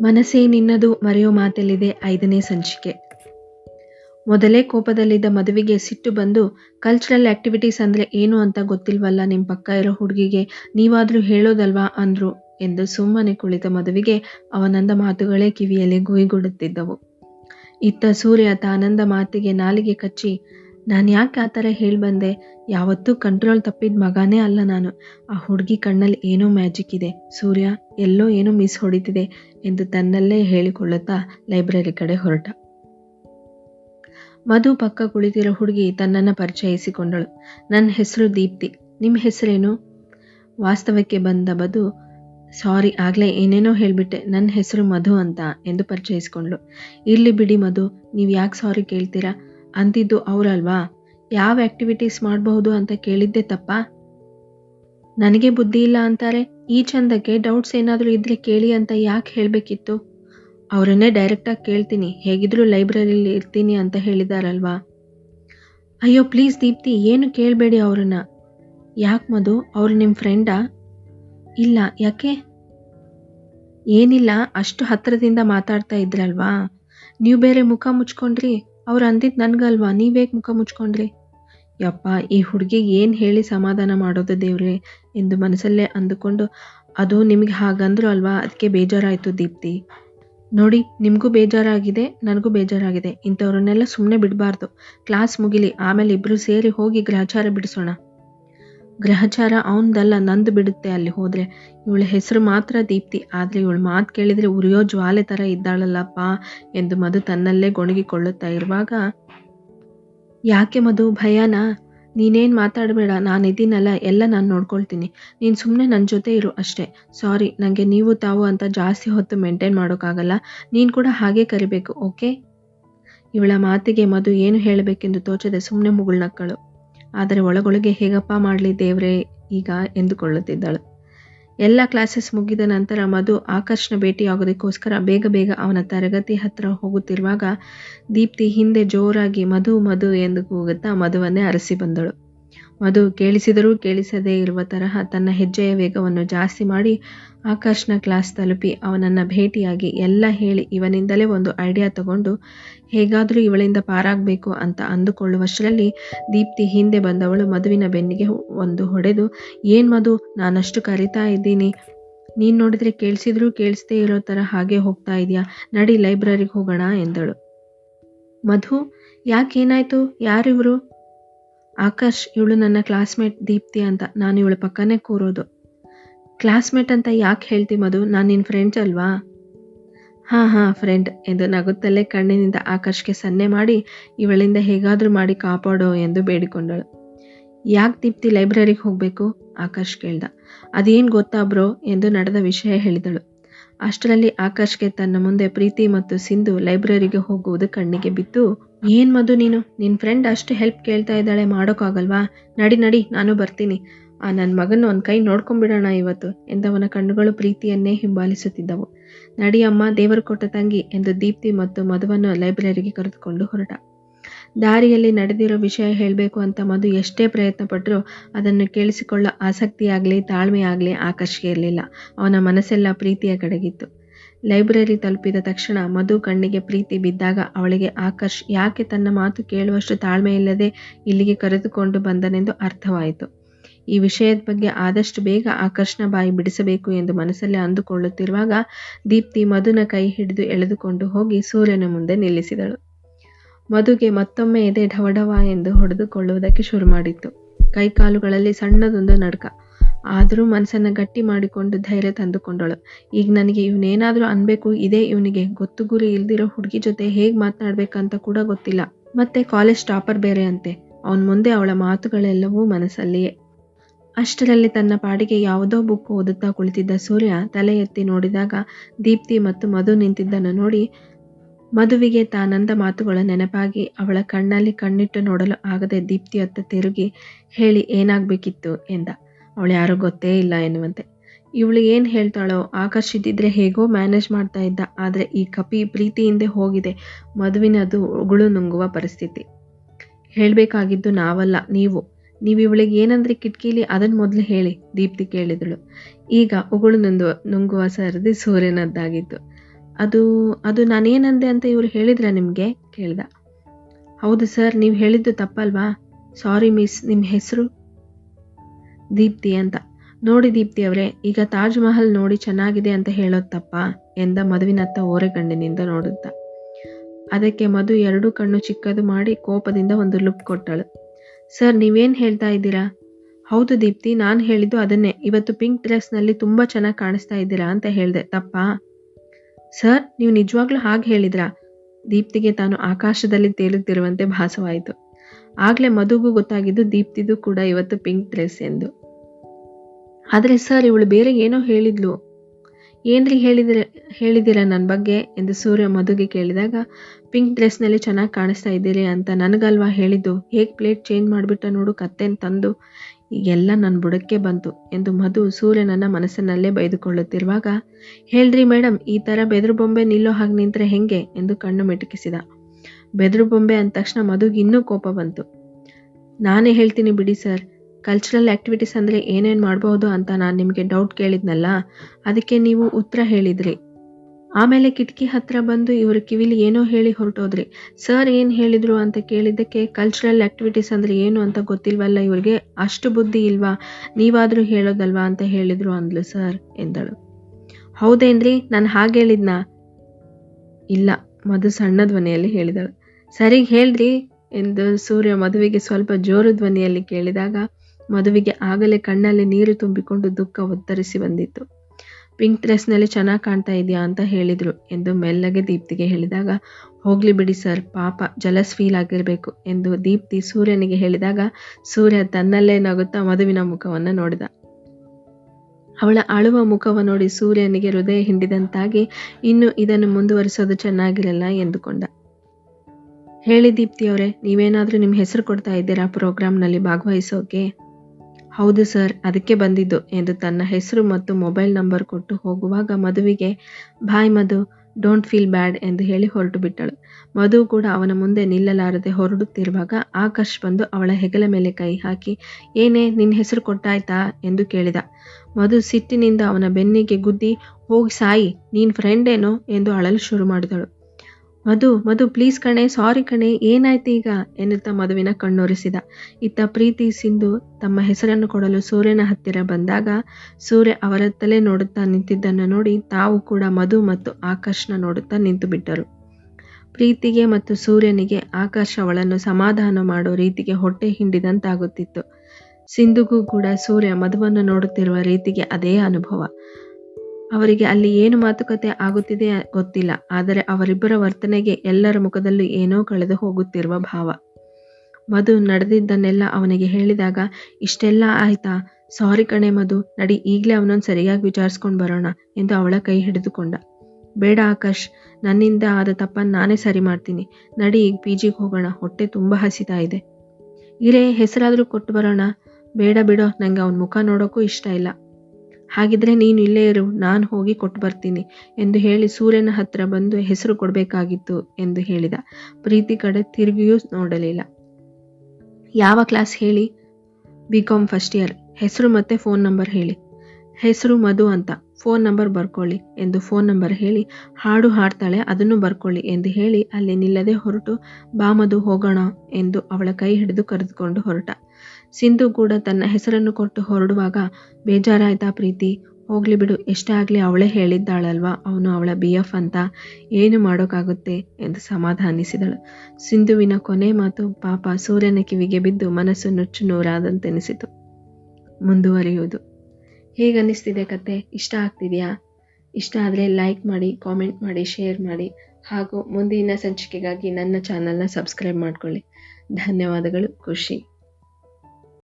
ಮನಸ್ಸೇ ನಿನ್ನದು ಮರೆಯೋ ಮಾತೆಲ್ಲಿದೆ ಐದನೇ ಸಂಚಿಕೆ. ಮೊದಲೇ ಕೋಪದಲ್ಲಿದ್ದ ಮದುವೆಗೆ ಸಿಟ್ಟು ಬಂದು ಕಲ್ಚರಲ್ ಆಕ್ಟಿವಿಟೀಸ್ ಅಂದರೆ ಏನು ಅಂತ ಗೊತ್ತಿಲ್ವಲ್ಲ ನಿಮ್ಮ ಪಕ್ಕ ಇರೋ ಹುಡುಗಿಗೆ? ನೀವಾದರೂ ಹೇಳೋದಲ್ವಾ ಅಂದರು ಎಂದು ಸುಮ್ಮನೆ ಕುಳಿತ ಮದುವೆಗೆ ಅವನಂದ ಮಾತುಗಳೇ ಕಿವಿಯಲ್ಲಿ ಗುಯಿಗುಡುತ್ತಿದ್ದವು. ಇತ್ತ ಸೂರ್ಯ ತಾನಂದ ಮಾತಿಗೆ ನಾಲಿಗೆ ಕಚ್ಚಿ, ನಾನು ಯಾಕೆ ಆ ಥರ ಹೇಳಿ ಬಂದೆ? ಯಾವತ್ತೂ ಕಂಟ್ರೋಲ್ ತಪ್ಪಿದ ಮಗನೇ ಅಲ್ಲ ನಾನು. ಆ ಹುಡುಗಿ ಕಣ್ಣಲ್ಲಿ ಏನೋ ಮ್ಯಾಜಿಕ್ ಇದೆ. ಸೂರ್ಯ ಎಲ್ಲೋ ಏನೋ ಮಿಸ್ ಹೊಡಿತಿದೆ ಎಂದು ತನ್ನಲ್ಲೇ ಹೇಳಿಕೊಳ್ಳುತ್ತಾ ಲೈಬ್ರರಿ ಕಡೆ ಹೊರಟ. ಮಧು ಪಕ್ಕ ಕುಳಿತಿರೋ ಹುಡುಗಿ ತನ್ನನ್ನು ಪರಿಚಯಿಸಿಕೊಂಡಳು. ನನ್ನ ಹೆಸರು ದೀಪ್ತಿ. ನಿಮ್ಮ ಹೆಸರೇನು? ವಾಸ್ತವಕ್ಕೆ ಬಂದ ಬದು ಸಾರಿ, ಆಗಲೇ ಏನೇನೋ ಹೇಳಿಬಿಟ್ಟೆ. ನನ್ನ ಹೆಸರು ಮಧು ಅಂತ ಎಂದು ಪರಿಚಯಿಸಿಕೊಂಡಳು. ಇರಲಿ ಬಿಡಿ ಮಧು, ನೀವು ಯಾಕೆ ಸಾರಿ ಕೇಳ್ತೀರಾ? ಅಂತಿದ್ದು ಅವರಲ್ವಾ? ಯಾವ ಆ್ಯಕ್ಟಿವಿಟೀಸ್ ಮಾಡಬಹುದು ಅಂತ ಕೇಳಿದ್ದೆ ತಪ್ಪಾ? ನನಗೆ ಬುದ್ಧಿ ಇಲ್ಲ ಅಂತಾರೆ. ಈ ಚಂದಕ್ಕೆ ಡೌಟ್ಸ್ ಏನಾದರೂ ಇದ್ದರೆ ಕೇಳಿ ಅಂತ ಯಾಕೆ ಹೇಳಬೇಕಿತ್ತು? ಅವರನ್ನೇ ಡೈರೆಕ್ಟಾಗಿ ಕೇಳ್ತೀನಿ. ಹೇಗಿದ್ರು ಲೈಬ್ರರಿಲಿ ಇರ್ತೀನಿ ಅಂತ ಹೇಳಿದಾರಲ್ವಾ? ಅಯ್ಯೋ ಪ್ಲೀಸ್ ದೀಪ್ತಿ, ಏನು ಕೇಳಬೇಡಿ ಅವರನ್ನು. ಯಾಕೆ ಮದು ಅವ್ರು ನಿಮ್ಮ ಫ್ರೆಂಡಾ ಇಲ್ಲ, ಯಾಕೆ? ಏನಿಲ್ಲ, ಅಷ್ಟು ಹತ್ತಿರದಿಂದ ಮಾತಾಡ್ತಾ ಇದ್ರಲ್ವಾ? ನೀವು ಬೇರೆ ಮುಖ ಮುಚ್ಕೊಂಡ್ರಿ. ಅವ್ರು ಅಂದಿದ್ದು ನನಗಲ್ವಾ? ನೀವೇಗೆ ಮುಖ ಮುಚ್ಕೊಂಡ್ರಿ? ಯಪ್ಪ, ಈ ಹುಡುಗಿಗೆ ಏನು ಹೇಳಿ ಸಮಾಧಾನ ಮಾಡೋದು ದೇವ್ರೆ? ಎಂದು ಮನಸ್ಸಲ್ಲೇ ಅಂದುಕೊಂಡು, ಅದು ನಿಮಗೆ ಹಾಗಂದ್ರು ಅಲ್ವಾ? ಅದಕ್ಕೆ ಬೇಜಾರಾಯಿತು ದೀಪ್ತಿ. ನೋಡಿ, ನಿಮಗೂ ಬೇಜಾರಾಗಿದೆ, ನನಗೂ ಬೇಜಾರಾಗಿದೆ. ಇಂಥವ್ರನ್ನೆಲ್ಲ ಸುಮ್ಮನೆ ಬಿಡಬಾರ್ದು. ಕ್ಲಾಸ್ ಮುಗಿಲಿ, ಆಮೇಲೆ ಇಬ್ಬರು ಸೇರಿ ಹೋಗಿ ಗ್ರಹಚಾರ ಬಿಡಿಸೋಣ. ಗ್ರಹಚಾರ ಅವನದಲ್ಲ, ನಂದು ಬಿಡುತ್ತೆ ಅಲ್ಲಿ ಹೋದರೆ. ಇವಳ ಹೆಸರು ಮಾತ್ರ ದೀಪ್ತಿ, ಆದರೆ ಇವಳು ಮಾತು ಕೇಳಿದರೆ ಉರಿಯೋ ಜ್ವಾಲೆ ಥರ ಇದ್ದಾಳಲ್ಲಪ್ಪ? ಎಂದು ಮಧು ತನ್ನಲ್ಲೇ ಗೊಣಗಿಕೊಳ್ಳುತ್ತಾ ಇರುವಾಗ ಯಾಕೆ ಮಧು, ಭಯನಾ? ನೀನೇನು ಮಾತಾಡಬೇಡ, ನಾನು ಇದ್ದೀನಲ್ಲ ಎಲ್ಲ ನಾನು ನೋಡ್ಕೊಳ್ತೀನಿ. ನೀನು ಸುಮ್ಮನೆ ನನ್ನ ಜೊತೆ ಇರು ಅಷ್ಟೇ. ಸಾರಿ ನನಗೆ ನೀವು, ತಾವು ಅಂತ ಜಾಸ್ತಿ ಹೊತ್ತು ಮೇಂಟೈನ್ ಮಾಡೋಕ್ಕಾಗಲ್ಲ. ನೀನು ಕೂಡ ಹಾಗೆ ಕರಿಬೇಕು, ಓಕೆ? ಇವಳ ಮಾತಿಗೆ ಮಧು ಏನು ಹೇಳಬೇಕೆಂದು ತೋಚದೆ ಸುಮ್ಮನೆ ಮುಗುಳ್ನಕ್ಕಳು. ಆದರೆ ಒಳಗೊಳಗೆ ಹೇಗಪ್ಪ ಮಾಡಲಿ ದೇವರೇ, ಈಗ ಎಂದುಕೊಳ್ಳುತ್ತಿದ್ದಳು. ಎಲ್ಲ ಕ್ಲಾಸಸ್ ಮುಗಿದ ನಂತರ ಮಧು ಆಕರ್ಷಣ ಭೇಟಿಯಾಗೋದಕ್ಕೋಸ್ಕರ ಬೇಗ ಬೇಗ ಅವನ ತರಗತಿ ಹತ್ರ ಹೋಗುತ್ತಿರುವಾಗ ದೀಪ್ತಿ ಹಿಂದೆ ಜೋರಾಗಿ ಮಧು ಮಧು ಎಂದು ಕೂಗುತ್ತಾ ಮಧುವನ್ನೇ ಅರಸಿ ಬಂದಳು. ಮಧು ಕೇಳಿಸಿದರೂ ಕೇಳಿಸದೇ ಇರುವ ತರಹ ತನ್ನ ಹೆಜ್ಜೆಯ ವೇಗವನ್ನು ಜಾಸ್ತಿ ಮಾಡಿ ಆಕಾಶ್ನ ಕ್ಲಾಸ್ ತಲುಪಿ ಅವನನ್ನು ಭೇಟಿಯಾಗಿ ಎಲ್ಲ ಹೇಳಿ ಇವನಿಂದಲೇ ಒಂದು ಐಡಿಯಾ ತಗೊಂಡು, ಹೇಗಾದರೂ ಇವಳಿಂದ ಪಾರಾಗಬೇಕು ಅಂತ ಅಂದುಕೊಳ್ಳುವಷ್ಟರಲ್ಲಿ ದೀಪ್ತಿ ಹಿಂದೆ ಬಂದವಳು ಮಧುವಿನ ಬೆನ್ನಿಗೆ ಒಂದು ಹೊಡೆದು, ಏನು ಮಧು, ನಾನಷ್ಟು ಕರಿತಾ ಇದ್ದೀನಿ. ನೀನು ನೋಡಿದರೆ ಕೇಳಿಸಿದ್ರೂ ಕೇಳಿಸದೇ ಇರೋ ಥರ ಹಾಗೆ ಹೋಗ್ತಾ ಇದೆಯಾ? ನಡಿ ಲೈಬ್ರರಿಗೆ ಹೋಗೋಣ ಎಂದಳು. ಮಧು ಯಾಕೇನಾಯಿತು ಯಾರಿವರು ಆಕಾಶ್, ಇವಳು ನನ್ನ ಕ್ಲಾಸ್ಮೇಟ್ ದೀಪ್ತಿ ಅಂತ ನಾನು ಇವಳ ಪಕ್ಕನೇ ಕೂರೋದು. ಕ್ಲಾಸ್ಮೇಟ್ ಅಂತ ಯಾಕೆ ಹೇಳ್ತಿ ಮಧು? ನಾನು ನಿನ್ನ ಫ್ರೆಂಡ್ಸ್ ಅಲ್ವಾ? ಹಾಂ ಹಾಂ ಫ್ರೆಂಡ್ ಎಂದು ನಗುತ್ತಲೇ ಕಣ್ಣಿನಿಂದ ಆಕಾಶ್ಗೆ ಸನ್ನೆ ಮಾಡಿ ಇವಳಿಂದ ಹೇಗಾದರೂ ಮಾಡಿ ಕಾಪಾಡೋ ಎಂದು ಬೇಡಿಕೊಂಡಳು. ಯಾಕೆ ದೀಪ್ತಿ ಲೈಬ್ರರಿಗೆ ಹೋಗಬೇಕು? ಆಕಾಶ್ ಕೇಳ್ದ. ಅದೇನು ಗೊತ್ತಾ ಬ್ರೋ? ಎಂದು ನಡೆದ ವಿಷಯ ಹೇಳಿದಳು. ಅಷ್ಟರಲ್ಲಿ ಆಕಾಶ್ಗೆ ತನ್ನ ಮುಂದೆ ಪ್ರೀತಿ ಮತ್ತು ಸಿಂಧು ಲೈಬ್ರರಿಗೆ ಹೋಗುವುದು ಕಣ್ಣಿಗೆ ಬಿದ್ದು ಏನು ಮಧು ನೀನು? ನಿನ್ನ ಫ್ರೆಂಡ್ ಅಷ್ಟು ಹೆಲ್ಪ್ ಕೇಳ್ತಾ ಇದ್ದಾಳೆ, ಮಾಡೋಕ್ಕಾಗಲ್ವಾ? ನಡಿ ನಡಿ, ನಾನು ಬರ್ತೀನಿ. ಆ ನನ್ನ ಮಗನ ಒಂದು ಕೈ ನೋಡ್ಕೊಂಡ್ಬಿಡೋಣ ಇವತ್ತು, ಎಂದವನ ಕಣ್ಣುಗಳು ಪ್ರೀತಿಯನ್ನೇ ಹಿಂಬಾಲಿಸುತ್ತಿದ್ದವು. ನಡಿ ಅಮ್ಮ, ದೇವರು ಕೊಟ್ಟ ತಂಗಿ ಎಂದು ದೀಪ್ತಿ ಮತ್ತು ಮಧುವನ್ನು ಲೈಬ್ರರಿಗೆ ಕರೆದುಕೊಂಡು ಹೊರಟ. ದಾರಿಯಲ್ಲಿ ನಡೆದಿರೋ ವಿಷಯ ಹೇಳಬೇಕು ಅಂತ ಮಧು ಎಷ್ಟೇ ಪ್ರಯತ್ನ ಪಟ್ಟರೂ ಅದನ್ನು ಕೇಳಿಸಿಕೊಳ್ಳೋ ಆಸಕ್ತಿಯಾಗಲಿ, ತಾಳ್ಮೆಯಾಗಲಿ ಆಕರ್ಷಿಗೆ ಇರಲಿಲ್ಲ. ಅವನ ಮನಸ್ಸೆಲ್ಲ ಪ್ರೀತಿಯ ಕಡೆಗಿತ್ತು. ಲೈಬ್ರರಿ ತಲುಪಿದ ತಕ್ಷಣ ಮಧು ಕಣ್ಣಿಗೆ ಪ್ರೀತಿ ಬಿದ್ದಾಗ ಅವಳಿಗೆ ಆಕರ್ಷ್ ಯಾಕೆ ತನ್ನ ಮಾತು ಕೇಳುವಷ್ಟು ತಾಳ್ಮೆ ಇಲ್ಲದೆ ಇಲ್ಲಿಗೆ ಕರೆದುಕೊಂಡು ಬಂದನೆಂದು ಅರ್ಥವಾಯಿತು. ಈ ವಿಷಯದ ಬಗ್ಗೆ ಆದಷ್ಟು ಬೇಗ ಆಕರ್ಷಣ ಬಾಯಿ ಬಿಡಿಸಬೇಕು ಎಂದು ಮನಸ್ಸಲ್ಲಿ ಅಂದುಕೊಳ್ಳುತ್ತಿರುವಾಗ ದೀಪ್ತಿ ಮಧುನ ಕೈ ಹಿಡಿದು ಎಳೆದುಕೊಂಡು ಹೋಗಿ ಸೂರ್ಯನ ಮುಂದೆ ನಿಲ್ಲಿಸಿದಳು. ಮಧುಗೆ ಮತ್ತೊಮ್ಮೆ ಎದೆ ಢವಢವ ಎಂದು ಹೊಡೆದುಕೊಳ್ಳುವುದಕ್ಕೆ ಶುರು ಮಾಡಿತ್ತು. ಕೈಕಾಲುಗಳಲ್ಲಿ ಸಣ್ಣದೊಂದು ನಡ್ಕ. ಆದರೂ ಮನಸ್ಸನ್ನು ಗಟ್ಟಿ ಮಾಡಿಕೊಂಡು ಧೈರ್ಯ ತಂದುಕೊಂಡಳು. ಈಗ ನನಗೆ ಇವನೇನಾದರೂ ಅನ್ಬೇಕು, ಇದೇ ಇವನಿಗೆ. ಗೊತ್ತು ಗುರಿ ಇಲ್ದಿರೋ ಹುಡುಗಿ ಜೊತೆ ಹೇಗೆ ಮಾತನಾಡ್ಬೇಕಂತ ಕೂಡ ಗೊತ್ತಿಲ್ಲ. ಮತ್ತೆ ಕಾಲೇಜ್ ಟಾಪರ್ ಬೇರೆ ಅಂತೆ ಅವನ ಮುಂದೆ ಅವಳ ಮಾತುಗಳೆಲ್ಲವೂ ಮನಸ್ಸಲ್ಲಿಯೇ. ಅಷ್ಟರಲ್ಲಿ ತನ್ನ ಪಾಡಿಗೆ ಯಾವುದೋ ಬುಕ್ ಓದುತ್ತಾ ಕುಳಿತಿದ್ದ ಸೂರ್ಯ ತಲೆ ಎತ್ತಿ ನೋಡಿದಾಗ ದೀಪ್ತಿ ಮತ್ತು ಮಧು ನಿಂತಿದ್ದನ್ನು ನೋಡಿ ಮಧುವಿಗೆ ತಾನಂದ ಮಾತುಗಳು ನೆನಪಾಗಿ ಅವಳ ಕಣ್ಣಲ್ಲಿ ಕಣ್ಣಿಟ್ಟು ನೋಡಲು ಆಗದೆ ದೀಪ್ತಿಯತ್ತ ತಿರುಗಿ, ಹೇಳಿ ಏನಾಗಬೇಕಿತ್ತು? ಎಂದ. ಅವಳು ಯಾರೋ ಗೊತ್ತೇ ಇಲ್ಲ ಎನ್ನುವಂತೆ. ಇವಳು ಏನು ಹೇಳ್ತಾಳೋ ಆಕರ್ಷಿದ್ದಿದ್ರೆ ಹೇಗೋ ಮ್ಯಾನೇಜ್ ಮಾಡ್ತಾ ಇದ್ದ. ಆದರೆ ಈ ಕಪಿ ಪ್ರೀತಿಯಿಂದೆ ಹೋಗಿದೆ. ಮದುವಿನದು ಉಗುಳು ನುಂಗುವ ಪರಿಸ್ಥಿತಿ. ಹೇಳಬೇಕಾಗಿದ್ದು ನಾವಲ್ಲ, ನೀವು. ನೀವು ಇವಳಿಗೆ ಏನಂದ್ರೆ ಕಿಟಕಿಲಿ ಅದನ್ನು ಮೊದಲು ಹೇಳಿ, ದೀಪ್ತಿ ಕೇಳಿದಳು. ಈಗ ಉಗುಳು ನುಂದುವ ನುಂಗುವ ಸರದಿ ಸೂರ್ಯನದ್ದಾಗಿತ್ತು ಅದು ಅದು ನಾನೇನಂದೆ ಅಂತ ಇವರು ಹೇಳಿದ್ರ ನಿಮಗೆ? ಕೇಳ್ದ. ಹೌದು ಸರ್, ನೀವು ಹೇಳಿದ್ದು ತಪ್ಪಲ್ವಾ? ಸಾರಿ ಮಿಸ್ ನಿಮ್ಮ ಹೆಸರು? ದೀಪ್ತಿ ಅಂತ. ನೋಡಿ ದೀಪ್ತಿ ಅವರೇ, ಈಗ ತಾಜ್ ಮಹಲ್ ನೋಡಿ ಚೆನ್ನಾಗಿದೆ ಅಂತ ಹೇಳೋದು ತಪ್ಪ ಎಂದ ಮದುವಿನತ್ತ ಓರೆಗಣ್ಣಿನಿಂದ ನೋಡುತ್ತ. ಅದಕ್ಕೆ ಮಧು ಎರಡೂ ಕಣ್ಣು ಚಿಕ್ಕದು ಮಾಡಿ ಕೋಪದಿಂದ ಒಂದು ಲುಕ್ ಕೊಟ್ಟಳು. ಸರ್, ನೀವೇನು ಹೇಳ್ತಾ ಇದ್ದೀರಾ? ಹೌದು ದೀಪ್ತಿ, ನಾನು ಹೇಳಿದ್ದು ಅದನ್ನೇ. ಇವತ್ತು ಪಿಂಕ್ ಡ್ರೆಸ್ನಲ್ಲಿ ತುಂಬ ಚೆನ್ನಾಗಿ ಕಾಣಿಸ್ತಾ ಇದ್ದೀರಾ ಅಂತ ಹೇಳಿದೆ. ತಪ್ಪಾ? ಸರ್, ನೀವು ನಿಜವಾಗ್ಲೂ ಹಾಗೆ ಹೇಳಿದ್ರಾ? ದೀಪ್ತಿಗೆ ತಾನು ಆಕಾಶದಲ್ಲಿ ತೇಲುತ್ತಿರುವಂತೆ ಭಾಸವಾಯಿತು. ಆಗಲೇ ಮಧುಗೂ ಗೊತ್ತಾಗಿದ್ದು ದೀಪ್ತಿದು ಕೂಡ ಇವತ್ತು ಪಿಂಕ್ ಡ್ರೆಸ್ ಎಂದು. ಆದರೆ ಸರ್, ಇವಳು ಬೇರೆ ಏನೋ ಹೇಳಿದ್ಲು. ಏನ್ರಿ ಹೇಳಿದ್ರೆ ಹೇಳಿದ್ದೀರಾ ನನ್ನ ಬಗ್ಗೆ? ಎಂದು ಸೂರ್ಯ ಮಧುಗೆ ಕೇಳಿದಾಗ, ಪಿಂಕ್ ಡ್ರೆಸ್ನಲ್ಲಿ ಚೆನ್ನಾಗಿ ಕಾಣಿಸ್ತಾ ಇದ್ದೀರಿ ಅಂತ ನನಗಲ್ವಾ ಹೇಳಿದ್ದು? ಹೇಗೆ ಪ್ಲೇಟ್ ಚೇಂಜ್ ಮಾಡಿಬಿಟ್ಟ ನೋಡು ಕತ್ತೆನ್ ತಂದು. ಈಗೆಲ್ಲ ನನ್ನ ಬುಡಕ್ಕೆ ಬಂತು ಎಂದು ಮಧು ಸೂರ್ಯನನ್ನ ಮನಸ್ಸಿನಲ್ಲೇ ಬೈದುಕೊಳ್ಳುತ್ತಿರುವಾಗ, ಹೇಳ್ರಿ ಮೇಡಮ್ ಈ ಥರ ಬೆದರು ಬೊಂಬೆ ನಿಲ್ಲೋ ಹಾಗೆ ನಿಂತರೆ ಹೆಂಗೆ? ಎಂದು ಕಣ್ಣು ಮಿಟುಕಿಸಿದ. ಬೆದರು ಬೊಂಬೆ ಅಂದ ತಕ್ಷಣ ಮಧುಗೆ ಇನ್ನೂ ಕೋಪ ಬಂತು. ನಾನೇ ಹೇಳ್ತೀನಿ ಬಿಡಿ ಸರ್ ಕಲ್ಚರಲ್ ಆಕ್ಟಿವಿಟೀಸ್ ಅಂದರೆ ಏನೇನು ಮಾಡಬಹುದು ಅಂತ ನಾನು ನಿಮಗೆ ಡೌಟ್ ಕೇಳಿದ್ನಲ್ಲ, ಅದಕ್ಕೆ ನೀವು ಉತ್ತರ ಹೇಳಿದ್ರಿ. ಆಮೇಲೆ ಕಿಟಕಿ ಹತ್ರ ಬಂದು ಇವ್ರ ಕಿವಿಲಿ ಏನೋ ಹೇಳಿ ಹೊರಟೋದ್ರಿ. ಸರ್, ಏನು ಹೇಳಿದ್ರು? ಅಂತ ಕೇಳಿದ್ದಕ್ಕೆ ಕಲ್ಚರಲ್ ಆ್ಯಕ್ಟಿವಿಟೀಸ್ ಅಂದರೆ ಏನು ಅಂತ ಗೊತ್ತಿಲ್ವಲ್ಲ ಇವ್ರಿಗೆ? ಅಷ್ಟು ಬುದ್ಧಿ ಇಲ್ವಾ? ನೀವಾದರೂ ಹೇಳೋದಲ್ವಾ ಅಂತ ಹೇಳಿದ್ರು ಅಂದ್ಲು ಸರ್ ಎಂದಳು. ಹೌದೇನ್ರಿ, ನಾನು ಹಾಗೆ ಹೇಳಿದ್ನಾ? ಇಲ್ಲ, ಮಧು ಸಣ್ಣ ಧ್ವನಿಯಲ್ಲಿ ಹೇಳಿದಳು. ಸರಿ ಹೇಳ್ರಿ ಎಂದು ಸೂರ್ಯ ಮದುವೆಗೆ ಸ್ವಲ್ಪ ಜೋರು ಧ್ವನಿಯಲ್ಲಿ ಕೇಳಿದಾಗ ಮದುವೆಗೆ ಆಗಲೇ ಕಣ್ಣಲ್ಲಿ ನೀರು ತುಂಬಿಕೊಂಡು ದುಃಖ ಒತ್ತರಿಸಿ ಬಂದಿತ್ತು. ಪಿಂಕ್ ಡ್ರೆಸ್ನಲ್ಲಿ ಚೆನ್ನಾಗಿ ಕಾಣ್ತಾ ಇದೆಯಾ ಅಂತ ಹೇಳಿದರು ಎಂದು ಮೆಲ್ಲಗೆ ದೀಪ್ತಿಗೆ ಹೇಳಿದಾಗ, ಹೋಗ್ಲಿ ಬಿಡಿ ಸರ್, ಪಾಪ ಜಲಸ್ ಫೀಲ್ ಆಗಿರಬೇಕು ಎಂದು ದೀಪ್ತಿ ಸೂರ್ಯನಿಗೆ ಹೇಳಿದಾಗ, ಸೂರ್ಯ ತನ್ನಲ್ಲೇ ನಗುತ್ತಾ ಮದುವಿನ ಮುಖವನ್ನು ನೋಡಿದ. ಅವಳ ಅಳುವ ಮುಖವ ನೋಡಿ ಸೂರ್ಯನಿಗೆ ಹೃದಯ ಹಿಂಡಿದಂತಾಗಿ ಇನ್ನು ಇದನ್ನು ಮುಂದುವರಿಸೋದು ಚೆನ್ನಾಗಿರಲ್ಲ ಎಂದುಕೊಂಡ. ಹೇಳಿ ದೀಪ್ತಿಯವರೇ, ನೀವೇನಾದರೂ ನಿಮ್ಮ ಹೆಸರು ಕೊಡ್ತಾ ಇದ್ದೀರಾ ಪ್ರೋಗ್ರಾಮ್ನಲ್ಲಿ ಭಾಗವಹಿಸೋಕೆ? ಹೌದು ಸರ್, ಅದಕ್ಕೆ ಬಂದಿದ್ದು ಎಂದು ತನ್ನ ಹೆಸರು ಮತ್ತು ಮೊಬೈಲ್ ನಂಬರ್ ಕೊಟ್ಟು ಹೋಗುವಾಗ ಮಧುವಿಗೆ bye Madhu, don't feel bad ಎಂದು ಹೇಳಿ ಹೊರಟು ಬಿಟ್ಟಳು. ಮಧು ಕೂಡ ಅವನ ಮುಂದೆ ನಿಲ್ಲಲಾರದೆ ಹೊರಡುತ್ತಿರುವಾಗ ಆಕಾಶ್ ಬಂದು ಅವಳ ಹೆಗಲ ಮೇಲೆ ಕೈ ಹಾಕಿ, ಏನೇ ನಿನ್ನ ಹೆಸರು ಕೊಟ್ಟಾಯ್ತಾ? ಎಂದು ಕೇಳಿದ. ಮಧು ಸಿಟ್ಟಿನಿಂದ ಅವನ ಬೆನ್ನಿಗೆ ಗುದ್ದಿ, ಹೋಗಿ ಸಾಯಿ, ನೀನ್ ಫ್ರೆಂಡ್ ಏನೋ? ಎಂದು ಅಳಲು ಶುರು ಮಾಡಿದಳು. ಮಧು ಮಧು ಪ್ಲೀಸ್ ಕಣೆ ಸಾರಿ ಕಣೆ, ಏನಾಯ್ತು ಈಗ? ಎನ್ನುತ್ತಾ ಮಧುವಿನ ಕಣ್ಣೊರೆಸಿದ. ಇತ್ತ ಪ್ರೀತಿ ಸಿಂಧು ತಮ್ಮ ಹೆಸರನ್ನು ಕೊಡಲು ಸೂರ್ಯನ ಹತ್ತಿರ ಬಂದಾಗ ಸೂರ್ಯ ಅವರತ್ತಲೇ ನೋಡುತ್ತಾ ನಿಂತಿದ್ದನ್ನು ನೋಡಿ ತಾವು ಕೂಡ ಮಧು ಮತ್ತು ಆಕರ್ಷಣ ನೋಡುತ್ತಾ ನಿಂತು ಬಿಟ್ಟರು. ಪ್ರೀತಿಗೆ ಮತ್ತು ಸೂರ್ಯನಿಗೆ ಆಕರ್ಷ ಅವಳನ್ನು ಸಮಾಧಾನ ಮಾಡೋ ರೀತಿಗೆ ಹೊಟ್ಟೆ ಹಿಂಡಿದಂತಾಗುತ್ತಿತ್ತು. ಸಿಂಧುಗೂ ಕೂಡ ಸೂರ್ಯ ಮಧುವನ್ನು ನೋಡುತ್ತಿರುವ ರೀತಿಗೆ ಅದೇ ಅನುಭವ. ಅವರಿಗೆ ಅಲ್ಲಿ ಏನು ಮಾತುಕತೆ ಆಗುತ್ತಿದೆ ಗೊತ್ತಿಲ್ಲ. ಆದರೆ ಅವರಿಬ್ಬರ ವರ್ತನೆಗೆ ಎಲ್ಲರ ಮುಖದಲ್ಲಿ ಏನೋ ಕಳೆದು ಹೋಗುತ್ತಿರುವ ಭಾವ. ಮಧು ನಡೆದಿದ್ದನ್ನೆಲ್ಲ ಅವನಿಗೆ ಹೇಳಿದಾಗ, ಇಷ್ಟೆಲ್ಲ ಆಯ್ತಾ? ಸಾರಿ ಕಣೆ ಮಧು. ನಡಿ, ಈಗಲೇ ಅವನನ್ನು ಸರಿಯಾಗಿ ವಿಚಾರಿಸ್ಕೊಂಡು ಬರೋಣ ಎಂದು ಅವಳ ಕೈ ಹಿಡಿದುಕೊಂಡ. ಬೇಡ ಆಕಾಶ್, ನನ್ನಿಂದ ಆದ ತಪ್ಪನ್ನು ನಾನೇ ಸರಿ ಮಾಡ್ತೀನಿ. ನಡಿ, ಈಗ ಪಿ ಜಿಗೆ ಹೋಗೋಣ. ಹೊಟ್ಟೆ ತುಂಬ ಹಸಿತಾ ಇದೆ. ಇರೇ, ಹೆಸರಾದರೂ ಕೊಟ್ಟು ಬರೋಣ. ಬೇಡ ಬಿಡೋ. ನನಗೆ ಅವನ ಮುಖ ನೋಡೋಕ್ಕೂ ಇಷ್ಟ ಇಲ್ಲ. ಹಾಗಿದ್ರೆ ನೀನು ಇಲ್ಲೇ ಇರು, ನಾನು ಹೋಗಿ ಕೊಟ್ಟು ಬರ್ತೀನಿ ಎಂದು ಹೇಳಿ ಸೂರ್ಯನ ಹತ್ರ ಬಂದು ಹೆಸರು ಕೊಡಬೇಕಾಗಿತ್ತು ಎಂದು ಹೇಳಿದ. ಪ್ರೀತಿ ಕಡೆ ತಿರುಗಿಯೂ ನೋಡಲಿಲ್ಲ. ಯಾವ ಕ್ಲಾಸ್ ಹೇಳಿ? ಬಿ ಕಾಮ್ ಫಸ್ಟ್ ಇಯರ್ ಹೆಸರು ಮತ್ತೆ ಫೋನ್ ನಂಬರ್ ಹೇಳಿ. ಹೆಸರು ಮಧು ಅಂತ. ಫೋನ್ ನಂಬರ್ ಬರ್ಕೊಳ್ಳಿ ಎಂದು ಫೋನ್ ನಂಬರ್ ಹೇಳಿ, ಹಾಡು ಹಾಡ್ತಾಳೆ, ಅದನ್ನು ಬರ್ಕೊಳ್ಳಿ ಎಂದು ಹೇಳಿ ಅಲ್ಲಿ ನಿಲ್ಲದೆ ಹೊರಟು, ಬಾ ಮಧು ಹೋಗೋಣ ಎಂದು ಅವಳ ಕೈ ಹಿಡಿದು ಕರೆದುಕೊಂಡು ಹೊರಟ. ಸಿಂಧು ಕೂಡ ತನ್ನ ಹೆಸರನ್ನು ಕೊಟ್ಟು ಹೊರಡುವಾಗ, ಬೇಜಾರಾಯ್ತಾ ಪ್ರೀತಿ? ಹೋಗ್ಲಿ ಬಿಡು, ಎಷ್ಟೇ ಆಗಲಿ ಅವಳೇ ಹೇಳಿದ್ದಾಳಲ್ವಾ? ಅವನು ಅವಳ ಬಿ ಎಫ್ ಅಂತ. ಏನು ಮಾಡೋಕ್ಕಾಗುತ್ತೆ? ಎಂದು ಸಮಾಧಾನಿಸಿದಳು ಸಿಂಧುವಿನ ಕೊನೆ ಮಾತು ಪಾಪ ಸೂರ್ಯನ ಕಿವಿಗೆ ಬಿದ್ದು ಮನಸ್ಸು ನುಚ್ಚು ನೂರಾದಂತೆನಿಸಿತು. ಮುಂದುವರಿಯುವುದು. ಹೇಗನ್ನಿಸ್ತಿದೆ ಕತೆ? ಇಷ್ಟ ಆಗ್ತಿದೆಯಾ? ಇಷ್ಟ ಆದರೆ ಲೈಕ್ ಮಾಡಿ, ಕಾಮೆಂಟ್ ಮಾಡಿ, ಶೇರ್ ಮಾಡಿ. ಹಾಗೂ ಮುಂದಿನ ಸಂಚಿಕೆಗಾಗಿ ನನ್ನ ಚಾನಲ್ನ ಸಬ್ಸ್ಕ್ರೈಬ್ ಮಾಡಿಕೊಳ್ಳಿ. ಧನ್ಯವಾದಗಳು, ಖುಷಿ.